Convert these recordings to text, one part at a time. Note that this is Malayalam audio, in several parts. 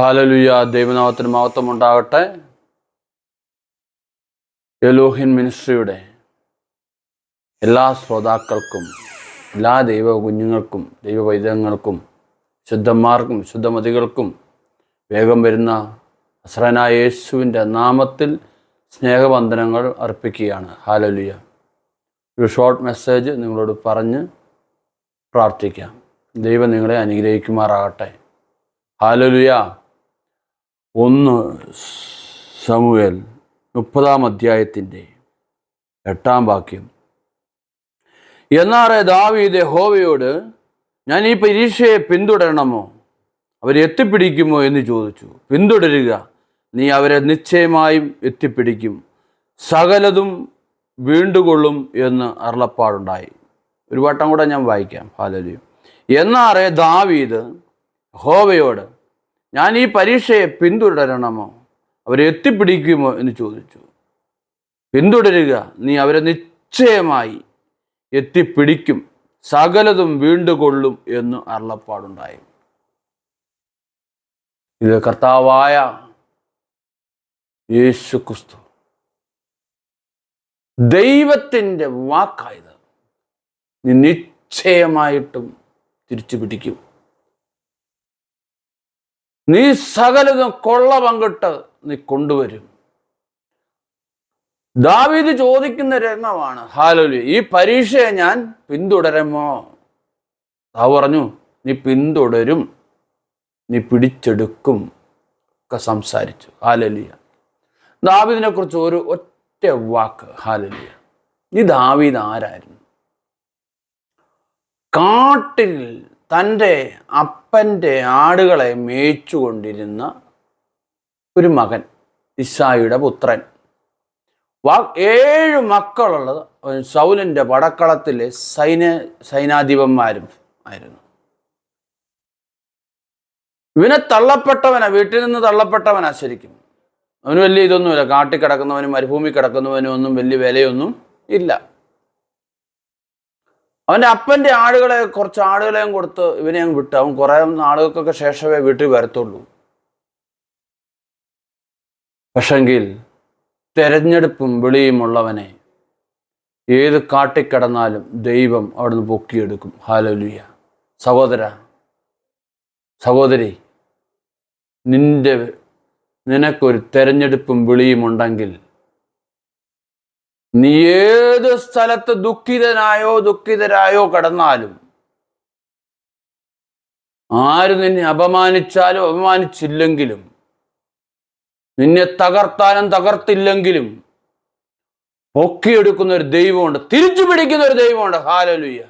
ഹാലലുയ ദൈവനാമത്തിന് മഹത്വം ഉണ്ടാകട്ടെ എലോഹിൻ മിനിസ്ട്രിയുടെ എല്ലാ ശ്രോതാക്കൾക്കും എല്ലാ ദൈവ കുഞ്ഞുങ്ങൾക്കും ദൈവ ശുദ്ധന്മാർക്കും ശുദ്ധമതികൾക്കും വേഗം വരുന്ന അസ്രനായ യേശുവിന്റെ നാമത്തിൽ സ്നേഹവന്ദനങ്ങൾ അർപ്പിക്കുകയാണ്. ഹാലലുയ. ഒരു ഷോർട്ട് മെസ്സേജ് നിങ്ങളോട് പറഞ്ഞ് പ്രാർത്ഥിക്കാം. ദൈവം നിങ്ങളെ അനുഗ്രഹിക്കുമാറാകട്ടെ. ഹാലലുയ. ഒന്ന് സമുവേൽ മുപ്പതാം അധ്യായത്തിന്റെ എട്ടാം വാക്യം. എന്നാറെ ദാവീദ് ഹോവയോട് ഞാൻ ഈ പരീക്ഷയെ പിന്തുടരണമോ? അവരെ എത്തിപ്പിടിക്കുമോ എന്ന് ചോദിച്ചു. പിന്തുടരുക. നീ അവരെ നിശ്ചയമായും എത്തിപ്പിടിക്കും. സകലതും വീണ്ടുകൊള്ളും എന്ന് അരുളപ്പാടുണ്ടായി. ഒരു വട്ടം കൂടെ ഞാൻ വായിക്കാം. ഹാലലിയും. എന്നാറെ ദാവീദ് ഹോവയോട് ഞാൻ ഈ പരീക്ഷയെ പിന്തുടരണമോ? അവരെ എത്തിപ്പിടിക്കുമോ എന്ന് ചോദിച്ചു. പിന്തുടരുക നീ അവരെ നിശ്ചയമായി എത്തിപ്പിടിക്കും സകലതും വീണ്ടുകൊള്ളും എന്ന് അരുളപ്പാടുണ്ടായി. ഇത് കർത്താവായ യേശു ക്രിസ്തു ദൈവത്തിന്റെ വാക്കായത് നീ നിശ്ചയമായിട്ടും തിരിച്ചു പിടിക്കും നീ സകലതും കൊള്ള പങ്കിട്ട് നീ കൊണ്ടുവരും. ദാവീദ് ചോദിക്കുന്ന രംഗമാണ്. ഹാലോലി ഈ പരീക്ഷയെ ഞാൻ പിന്തുടരുമോ? ആ പറഞ്ഞു നീ പിന്തുടരും. നീ പിടിച്ചെടുക്കും. ഒക്കെ സംസാരിച്ചു. ഹാലലിയ. ദാവീദിനെ കുറിച്ച് ഒരു ഒറ്റ വാക്ക്. ഹാലലിയ. നീ ദാവീദ് ആരായിരുന്നു? കാട്ടിൽ തന്റെ അപ്പന്റെ ആടുകളെ മേയിച്ചുകൊണ്ടിരുന്ന ഒരു മകൻ ഇസായിയുടെ പുത്രൻ. ഏഴ് മക്കളുള്ളത് സൗലിന്റെ പടക്കളത്തിലെ സൈന സൈനാധിപന്മാരും ആയിരുന്നു. ഇവനെ തള്ളപ്പെട്ടവനാ വീട്ടിൽ നിന്ന് തള്ളപ്പെട്ടവനാ ശരിക്കും. അവന് വലിയ ഇതൊന്നുമില്ല. കാട്ടിൽ കിടക്കുന്നവനും മരുഭൂമി കിടക്കുന്നവനും ഒന്നും വലിയ വിലയൊന്നും ഇല്ല. അവന്റെ അപ്പന്റെ ആടുകളെ കുറച്ച് ആടുകളെയും കൊടുത്ത് ഇവനെ അങ്ങ് വിട്ടു അവൻ കുറേ നാളുകൾക്കൊക്കെ ശേഷമേ വീട്ടിൽ വരത്തുള്ളൂ. പക്ഷെങ്കിൽ തെരഞ്ഞെടുപ്പും വിളിയുമുള്ളവനെ ഏത് കാട്ടിക്കിടന്നാലും ദൈവം അവിടുന്ന് പൊക്കിയെടുക്കും. ഹാലലുയ സഹോദര സഹോദരി നിന്റെ നിനക്കൊരു തെരഞ്ഞെടുപ്പും വിളിയുമുണ്ടെങ്കിൽ നീ ഏത് സ്ഥലത്ത് ദുഃഖിതനായോ ദുഃഖിതരായോ കടന്നാലും ആര് നിന്നെ അപമാനിച്ചാലും അപമാനിച്ചില്ലെങ്കിലും നിന്നെ തകർത്താനും തകർത്തില്ലെങ്കിലും എടുക്കുന്ന ഒരു ദൈവമുണ്ട് തിരിച്ചു പിടിക്കുന്ന ഒരു ദൈവമുണ്ട്. ഹാലലുയ്യ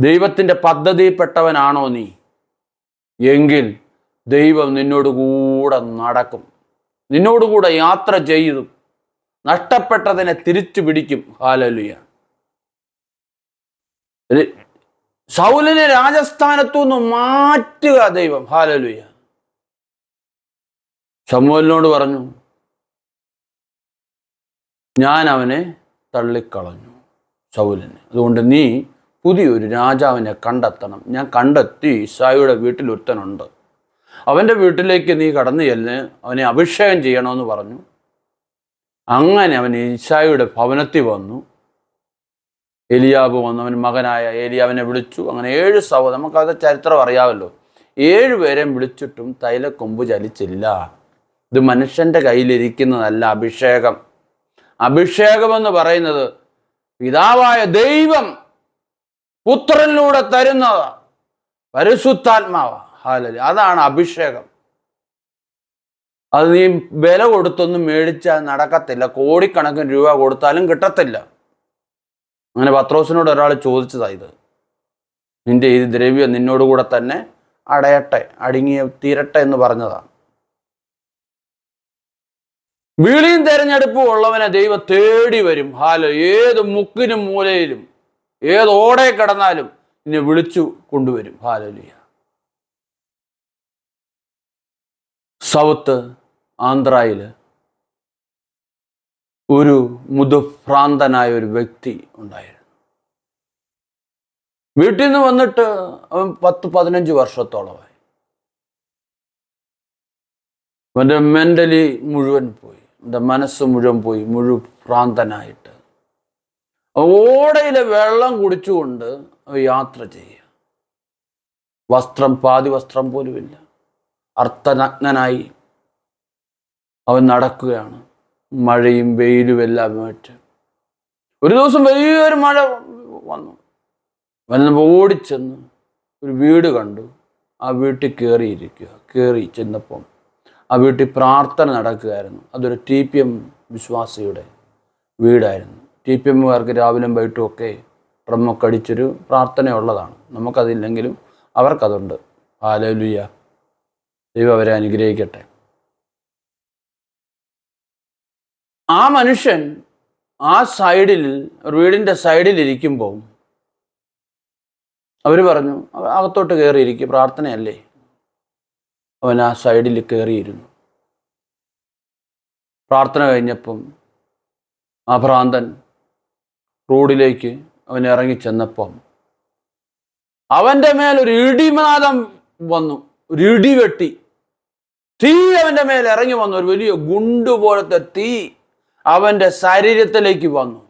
ദൈവത്തിന്റെ പദ്ധതിയിൽപ്പെട്ടവനാണോ നീ? എങ്കിൽ ദൈവം നിന്നോട് കൂടെ നടക്കും. നിന്നോടുകൂടെ യാത്ര ചെയ്തു. നഷ്ടപ്പെട്ടതിനെ തിരിച്ചു പിടിക്കും. ഹാലലുയ. സൗലിനെ രാജസ്ഥാനത്തു നിന്ന് മാറ്റുക ദൈവം. ഹാലലുയ. ശമുവലിനോട് പറഞ്ഞു ഞാൻ അവനെ തള്ളിക്കളഞ്ഞു സൗലിനെ. അതുകൊണ്ട് നീ പുതിയൊരു രാജാവിനെ കണ്ടെത്തണം. ഞാൻ കണ്ടെത്തി ഇസായിയുടെ വീട്ടിൽ ഒരുത്തനുണ്ട്. അവന്റെ വീട്ടിലേക്ക് നീ കടന്നു ചെല്ല് അവനെ അഭിഷേകം ചെയ്യണമെന്ന് പറഞ്ഞു. അങ്ങനെ അവൻ ഈശായുടെ ഭവനത്തിൽ വന്നു. എലിയാബ് വന്നു. അവൻ മകനായ ഏലിയാവിനെ വിളിച്ചു. അങ്ങനെ ഏഴ് സഹോദരൻ നമുക്കത് ചരിത്രം അറിയാമല്ലോ. ഏഴ് പേരെയും വിളിച്ചിട്ടും തൈലക്കൊമ്പ് ചലിച്ചില്ല. ഇത് മനുഷ്യന്റെ കയ്യിലിരിക്കുന്നതല്ല അഭിഷേകം. അഭിഷേകമെന്ന് പറയുന്നത് പിതാവായ ദൈവം പുത്രനിലൂടെ തരുന്നത്. പരിശുദ്ധാത്മാവ. ഹാലലി. അതാണ് അഭിഷേകം. അത് നീ വില കൊടുത്തൊന്നും മേടിച്ചാൽ നടക്കത്തില്ല. കോടിക്കണക്കിന് രൂപ കൊടുത്താലും കിട്ടത്തില്ല. അങ്ങനെ പത്രോസിനോട് ഒരാൾ ചോദിച്ചതാ ഇത്. നിന്റെ ഈ ദ്രവ്യം നിന്നോട് നിന്നോടുകൂടെ തന്നെ അടയട്ടെ അടുങ്ങിയ തീരട്ടെ എന്ന് പറഞ്ഞതാണ് വിളിയും തെരഞ്ഞെടുപ്പും ഉള്ളവനെ ദൈവം തേടി വരും. ഹാലോ ഏത് മുക്കിനും മൂലയിലും ഏത് കിടന്നാലും നിന്നെ വിളിച്ചു കൊണ്ടുവരും. ഹാലലിയ സൗത്ത് ആന്ധ്രയിൽ ഒരു മുതുഭ്രാന്തനായ ഒരു വ്യക്തി ഉണ്ടായിരുന്നു. വീട്ടിൽ നിന്ന് വന്നിട്ട് അവൻ പത്ത് പതിനഞ്ച് വർഷത്തോളമായി. അവന്റെ മെന്റലി മുഴുവൻ പോയി. എന്റെ മനസ്സ് മുഴുവൻ പോയി മുഴു ഭ്രാന്തനായിട്ട് ഓടയിലെ വെള്ളം കുടിച്ചുകൊണ്ട് യാത്ര ചെയ്യുക. വസ്ത്രം പാതി വസ്ത്രം പോലുമില്ല. അർത്ഥനഗ്നനായി അവൻ നടക്കുകയാണ്. മഴയും വെയിലും എല്ലാം ഒരു ദിവസം വലിയൊരു മഴ വന്നു. വന്നപ്പോൾ ഓടിച്ചെന്ന് ഒരു വീട് കണ്ടു. ആ വീട്ടിൽ കയറിയിരിക്കുക കയറി ചെന്നപ്പം ആ വീട്ടിൽ പ്രാർത്ഥന നടക്കുകയായിരുന്നു. അതൊരു ടി പി എം വിശ്വാസിയുടെ വീടായിരുന്നു. ടി പി എമ്മുകാർക്ക് രാവിലെയും വൈകിട്ടും ഒക്കെ ഡ്രമ്മൊക്കെ പ്രാർത്ഥനയുള്ളതാണ്. നമുക്കതില്ലെങ്കിലും അവർക്കതുണ്ട്. ഹാലലുയ്യ ദൈവം അവരെ അനുഗ്രഹിക്കട്ടെ. ആ മനുഷ്യൻ ആ സൈഡിൽ വീടിന്റെ സൈഡിലിരിക്കുമ്പോൾ അവർ പറഞ്ഞു "അവ- അകത്തോട്ട് കയറിയിരിക്കും പ്രാർത്ഥനയല്ലേ? അവൻ ആ സൈഡിൽ കയറിയിരുന്നു പ്രാർത്ഥന കഴിഞ്ഞപ്പം ആ ഭ്രാന്തൻ റോഡിലേക്ക് അവൻ ഇറങ്ങിച്ചെന്നപ്പം അവന്റെ മേലൊരു ഒരു ഇടിനാദം വന്നു ഒരു ഇടി വെട്ടി തീ അവന്റെ മേൽ ഇറങ്ങി വന്നു. ഒരു വലിയ ഗുണ്ടു പോലത്തെ തീ അവന്റെ ശരീരത്തിലേക്ക് വന്നു.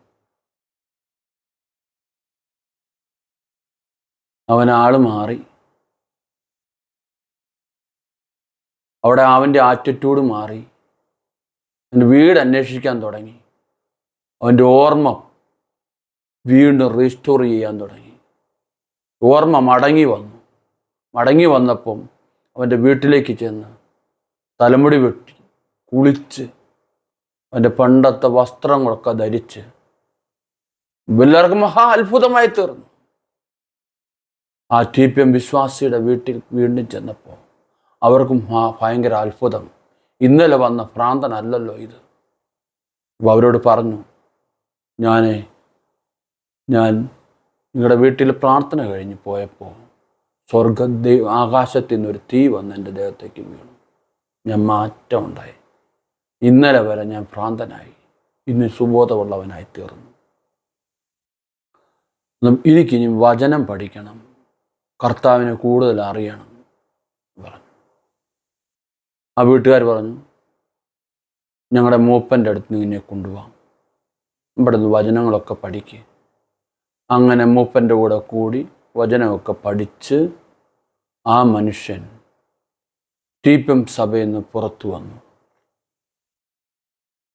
അവൻ ആൾ മാറി. അവിടെ അവന്റെ ആറ്റിറ്റ്യൂഡ് മാറി. അവന്റെ വീട് അന്വേഷിക്കാൻ തുടങ്ങി. അവന്റെ ഓർമ്മ വീണ്ടും റീസ്റ്റോർ ചെയ്യാൻ തുടങ്ങി. ഓർമ്മ മടങ്ങി വന്നു. മടങ്ങി വന്നപ്പം അവന്റെ വീട്ടിലേക്ക് ചെന്ന് തലമുടി വെട്ടി കുളിച്ച് അവന്റെ പണ്ടത്തെ വസ്ത്രങ്ങളൊക്കെ ധരിച്ച്. എല്ലാവർക്കും മഹാ അത്ഭുതമായി തീർന്നു. ആ ടി പി എം വിശ്വാസിയുടെ വീട്ടിൽ വീണ്ടും ചെന്നപ്പോൾ അവർക്കും ആ ഭയങ്കര അത്ഭുതം. ഇന്നലെ വന്ന ഭ്രാന്തനല്ലല്ലോ ഇത്. അപ്പോൾ അവരോട് പറഞ്ഞു ഞാൻ ഞാൻ നിങ്ങളുടെ വീട്ടിൽ പ്രാർത്ഥന കഴിഞ്ഞ് പോയപ്പോൾ സ്വർഗ ആകാശത്തിൽ നിന്നൊരു തീ വന്ന് എന്റെ ദേഹത്തേക്ക് വീണു. ഞാൻ മാറ്റം ഉണ്ടായി ഇന്നലെ വരെ ഞാൻ ഭ്രാന്തനായി. ഇന്ന് സുബോധമുള്ളവനായി തീർന്നു. എനിക്കിനി വചനം പഠിക്കണം. കർത്താവിനെ കൂടുതൽ അറിയണം പറഞ്ഞു. ആ വീട്ടുകാർ പറഞ്ഞു ഞങ്ങളുടെ മൂപ്പന്റെ അടുത്ത് നിന്നെ കൊണ്ടുപോകാം ഇവിടുന്ന് വചനങ്ങളൊക്കെ പഠിക്കുക അങ്ങനെ മൂപ്പന്റെ കൂടെ കൂടി വചനമൊക്കെ പഠിച്ച് ആ മനുഷ്യൻ ടീപ്പം സഭയിൽ നിന്ന് പുറത്തു വന്നു.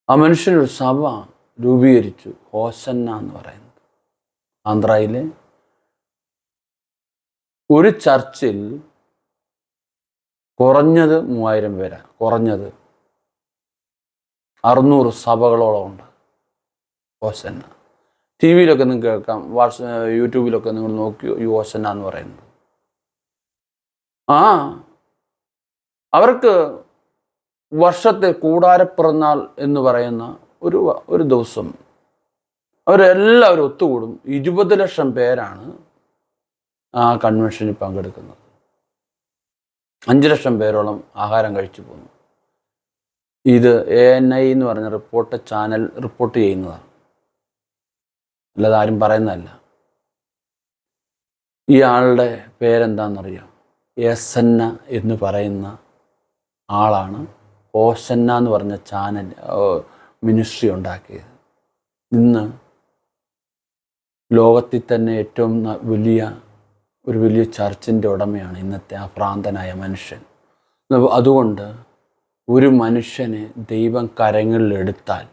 ആ മനുഷ്യനൊരു സഭ രൂപീകരിച്ചു. ഹോസന്ന എന്ന് പറയുന്നത്. ആന്ധ്രയിലെ ഒരു ചർച്ചിൽ കുറഞ്ഞത് മൂവായിരം പേരാണ് കുറഞ്ഞത് അറുന്നൂറ് സഭകളോളം ഉണ്ട് ഹോസന്ന. ടി വിയിലൊക്കെ നിങ്ങൾക്ക് കേൾക്കാം. വാട്സ് യൂട്യൂബിലൊക്കെ നിങ്ങൾ നോക്കി ഹോസന്ന എന്ന് പറയുന്നത്. ആ അവർക്ക് വർഷത്തെ കൂടാരപ്പിറന്നാൾ എന്ന് പറയുന്ന ഒരു ഒരു ദിവസം അവരെല്ലാവരും ഒത്തുകൂടും. ഇരുപത് ലക്ഷം പേരാണ് ആ കൺവെൻഷനിൽ പങ്കെടുക്കുന്നത്. അഞ്ച് ലക്ഷം പേരോളം ആഹാരം കഴിച്ചു പോകുന്നു ഇത് എ എൻ ഐ എന്ന് പറഞ്ഞ റിപ്പോർട്ട് ചാനൽ റിപ്പോർട്ട് ചെയ്യുന്നതാണ്. അല്ലാതെ ആരും പറയുന്നതല്ല. ഈ ആളുടെ പേരെന്താണെന്നറിയാം എസന്ന എന്ന് പറയുന്ന ആളാണ്. ഓസന്ന എന്ന് പറഞ്ഞ ചാനൽ മിനിസ്ട്രി ഉണ്ടാക്കിയത്. ഇന്ന് ലോകത്തിൽ തന്നെ ഏറ്റവും വലിയ ഒരു വലിയ ചർച്ചിന്റെ ഉടമയാണ് ഇന്നത്തെ ആ പ്രാന്തനായ മനുഷ്യൻ. അതുകൊണ്ട് ഒരു മനുഷ്യനെ ദൈവം കരങ്ങളിലെടുത്താൽ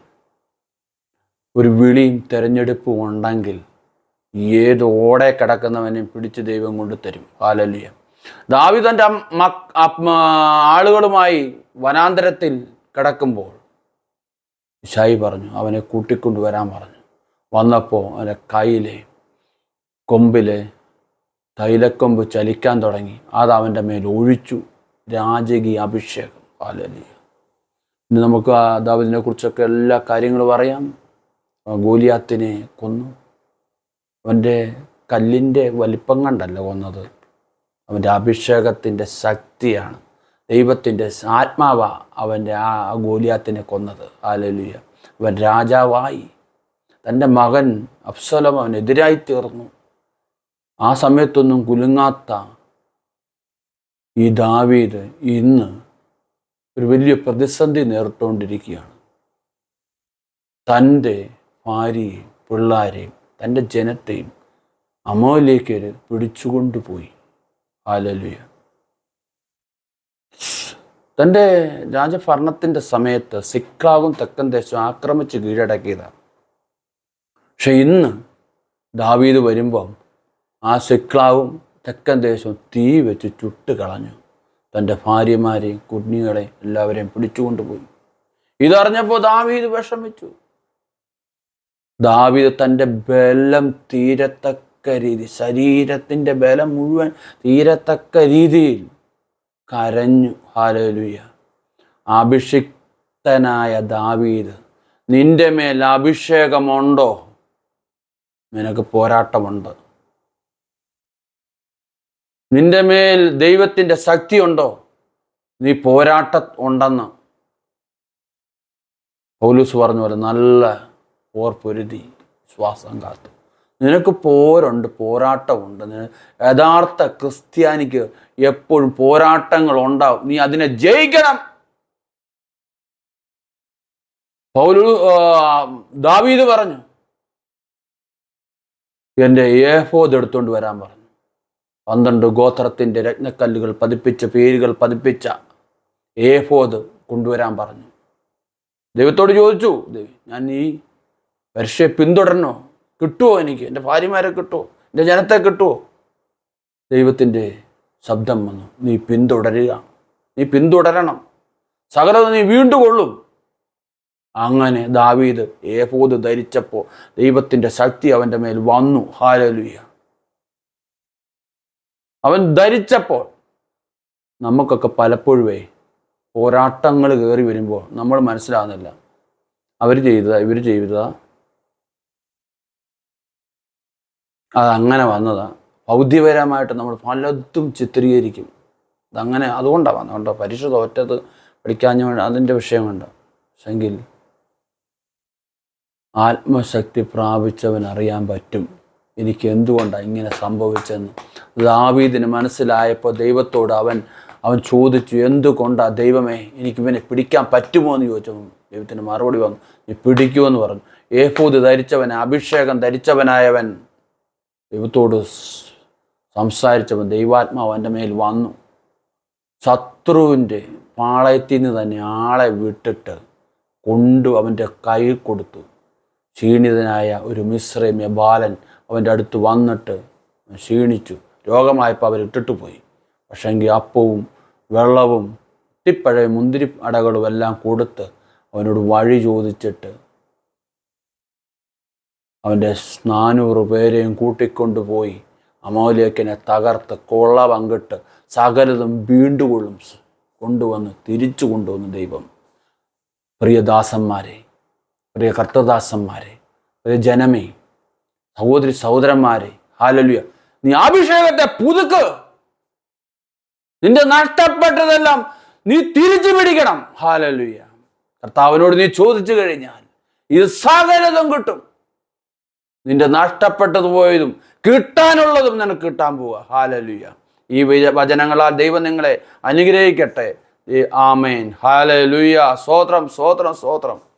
ഒരു വിളിയും തിരഞ്ഞെടുപ്പും ഉണ്ടെങ്കിൽ ഏതോടെ കിടക്കുന്നവനെ പിടിച്ച് ദൈവം കൊണ്ടുതരും. തരും അപ്പ് ആളുകളുമായി വനാന്തരത്തിൽ കിടക്കുമ്പോൾ ഷായി പറഞ്ഞു അവനെ കൂട്ടിക്കൊണ്ടുവരാൻ പറഞ്ഞു. വന്നപ്പോൾ അവന്റെ കയ്യിലെ കൊമ്പിലെ തൈലക്കൊമ്പ് ചലിക്കാൻ തുടങ്ങി. അത് അവന്റെ മേൽ ഒഴിച്ചു. രാജകീയ അഭിഷേകം. പാലലിയ ഇനി നമുക്ക് ആ ദാവിദിനെ കുറിച്ചൊക്കെ എല്ലാ കാര്യങ്ങളും അറിയാം. ഗോലിയാത്തിനെ കൊന്നു. അവന്റെ കല്ലിന്റെ വലിപ്പം കണ്ടല്ല കൊന്നത് അവന്റെ അഭിഷേകത്തിന്റെ ശക്തിയാണ്. ദൈവത്തിന്റെ ആത്മാവ അവന്റെ ആ ഗോലിയാത്തിനെ കൊന്നത്. ആലലുയ അവൻ രാജാവായി. തന്റെ മകൻ അഫ്സലം അവനെതിരായി തീർന്നു. ആ സമയത്തൊന്നും കുലുങ്ങാത്ത ഈ ദാവീദ് ഇന്ന് ഒരു വലിയ പ്രതിസന്ധി നേരിട്ടുകൊണ്ടിരിക്കുകയാണ്. തന്റെ ഭാര്യയും പിള്ളാരെയും തന്റെ ജനത്തെയും അമോലേക്ക് പിടിച്ചുകൊണ്ടുപോയി. ആലലുയ തന്റെ രാജഭരണത്തിന്റെ സമയത്ത് സിക്ലാവും തെക്കൻ ദേശവും ആക്രമിച്ച് കീഴടക്കിയതാണ്. പക്ഷെ ഇന്ന് ദാവീദ് വരുമ്പം ആ സിക്ലാവും തെക്കൻ ദേശവും തീ വെച്ച് ചുട്ട് കളഞ്ഞു. തന്റെ ഭാര്യമാരെയും കുഞ്ഞുങ്ങളെയും എല്ലാവരെയും പിടിച്ചുകൊണ്ടുപോയി ഇതറിഞ്ഞപ്പോൾ ദാവീദ് വിഷമിച്ചു. ദാവീദ് തന്റെ ബലം തീരത്തക്ക രീതി. ശരീരത്തിന്റെ ബലം മുഴുവൻ തീരത്തക്ക രീതിയിൽ കരഞ്ഞു. ഹാലലുയ അഭിഷിക്തനായ ദാവീദ് നിന്റെ മേൽ അഭിഷേകമുണ്ടോ? നിനക്ക് പോരാട്ടമുണ്ട്. നിന്റെ മേൽ ദൈവത്തിന്റെ ശക്തിയുണ്ടോ? നീ പോരാട്ട ഉണ്ടെന്ന് പൗലൂസ് പറഞ്ഞ പോലെ നല്ല ഓർപ്പൊരുതി പൊരുതി ശ്വാസം കാത്തു. നിനക്ക് പോരുണ്ട് പോരാട്ടമുണ്ട്. യഥാർത്ഥ ക്രിസ്ത്യാനിക്ക് എപ്പോഴും പോരാട്ടങ്ങൾ ഉണ്ടാവും നീ അതിനെ ജയിക്കണം. പൗലു ദാവീദ് പറഞ്ഞു എന്റെ ഏഫോദ് എടുത്തുകൊണ്ട് വരാൻ പറഞ്ഞു. പന്ത്രണ്ട് ഗോത്രത്തിന്റെ രത്നക്കല്ലുകൾ പതിപ്പിച്ച പേരുകൾ പതിപ്പിച്ച ഏഫോദ് കൊണ്ടുവരാൻ പറഞ്ഞു. ദൈവത്തോട് ചോദിച്ചു ദേവി ഞാൻ ഈ പരീക്ഷയെ പിന്തുടരണോ? കിട്ടുമോ എനിക്ക്? എന്റെ ഭാര്യമാരെ കിട്ടുമോ എന്റെ ജനത്തെ കിട്ടുമോ ദൈവത്തിന്റെ ശബ്ദം വന്നു. നീ പിന്തുടരുക. നീ പിന്തുടരണം. സകലത നീ വീണ്ടും കൊള്ളും അങ്ങനെ ദാവീദ് ഏപോത് ധരിച്ചപ്പോൾ ദൈവത്തിന്റെ ശക്തി അവന്റെ മേൽ വന്നു. ഹാലലുയ. അവൻ ധരിച്ചപ്പോൾ നമുക്കൊക്കെ പലപ്പോഴുമേ പോരാട്ടങ്ങൾ കയറി വരുമ്പോൾ നമ്മൾ മനസ്സിലാകുന്നില്ല. അവർ ചെയ്തതാ ഇവർ ചെയ്തതാ അതങ്ങനെ വന്നതാണ് ബൗദ്ധ്യപരമായിട്ട് നമ്മൾ പലതും ചിത്രീകരിക്കും. അതങ്ങനെ അതുകൊണ്ടാണ് വന്നത് കേട്ടോ പരീക്ഷ തോറ്റത് പഠിക്കാഞ്ഞ അതിന്റെ വിഷയം വേണ്ട പക്ഷെങ്കിൽ ആത്മശക്തി പ്രാപിച്ചവൻ അറിയാൻ പറ്റും. എനിക്ക് എന്തുകൊണ്ടാണ് ഇങ്ങനെ സംഭവിച്ചെന്ന് ദാവീദിന് മനസ്സിലായപ്പോൾ ദൈവത്തോട് അവൻ അവൻ ചോദിച്ചു എന്തുകൊണ്ടാണ് ദൈവമേ എനിക്ക് ഇവനെ പിടിക്കാൻ പറ്റുമോ? എന്ന് ചോദിച്ചു. ദൈവത്തിന് മറുപടി വന്നു. നീ പിടിക്കുമെന്ന് പറഞ്ഞു. ഏഫൂത് ധരിച്ചവൻ അഭിഷേകം ധരിച്ചവനായവൻ. ദൈവത്തോട് സംസാരിച്ചപ്പോൾ ദൈവാത്മാവ് എന്റെ മേൽ വന്നു. ശത്രുവിന്റെ പാളയത്തിൽ നിന്ന് തന്നെ ആളെ വിട്ടിട്ട് കൊണ്ട് അവന്റെ കൈ കൊടുത്തു. ക്ഷീണിതനായ ഒരു മിശ്രമ്യ ബാലൻ അവന്റെ അടുത്ത് വന്നിട്ട് ക്ഷീണിച്ചു. രോഗമായപ്പോൾ അവർ ഇട്ടിട്ട് പോയി. പക്ഷെങ്കിൽ അപ്പവും വെള്ളവും കുട്ടിപ്പഴയ മുന്തിരി അടകളും എല്ലാം കൊടുത്ത് അവനോട് വഴി ചോദിച്ചിട്ട് അവന്റെ നാനൂറ് പേരെയും കൂട്ടിക്കൊണ്ടുപോയി അമോലേക്കിനെ തകർത്ത് കൊള്ള പങ്കിട്ട് സകലതും വീണ്ടുകൊള്ളും കൊണ്ടുവന്ന് തിരിച്ചു കൊണ്ടുവന്നു ദൈവം. പ്രിയദാസന്മാരെ പ്രിയ കർത്തദാസന്മാരെ പ്രിയ ജനമേ സഹോദരി സഹോദരന്മാരെ ഹാലലുയ. നീ അഭിഷേകത്തെ പുതുക്ക്. നിന്റെ നഷ്ടപ്പെട്ടതെല്ലാം നീ തിരിച്ചു പിടിക്കണം. ഹാലലുയ. കർത്താവിനോട് നീ ചോദിച്ചു കഴിഞ്ഞാൽ ഇത് സകലതും കിട്ടും. നിന്റെ നഷ്ടപ്പെട്ടത് പോയതും കിട്ടാനുള്ളതും നിനക്ക് കിട്ടാൻ പോവുക. ഹാലലുയ ഈ വചനങ്ങളാൽ ദൈവം നിങ്ങളെ അനുഗ്രഹിക്കട്ടെ. ആമേൻ. ഹാലലുയ സ്വോത്രം സ്വോത്രം സ്വോത്രം